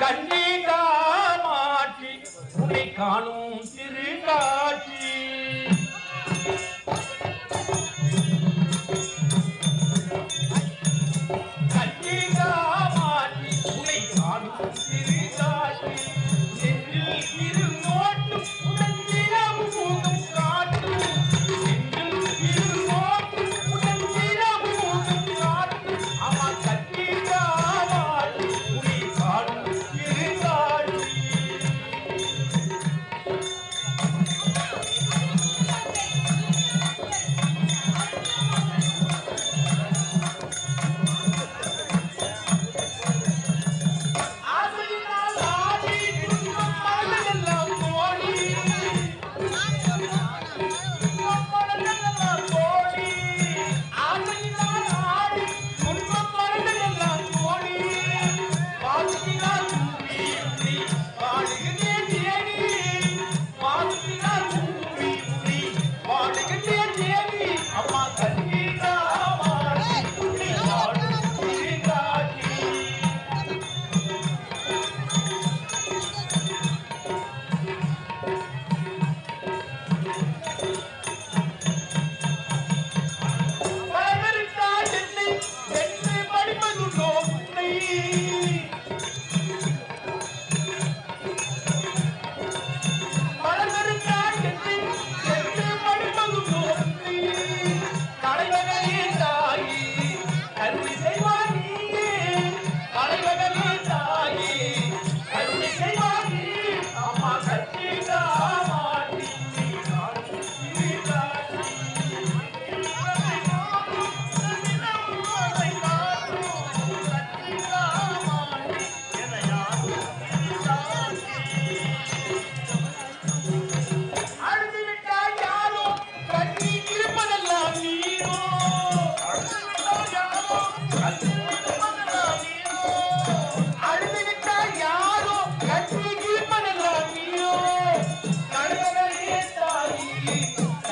கண்ணீங்கா மாற்றி உன்னை காணும் திரு Yeah.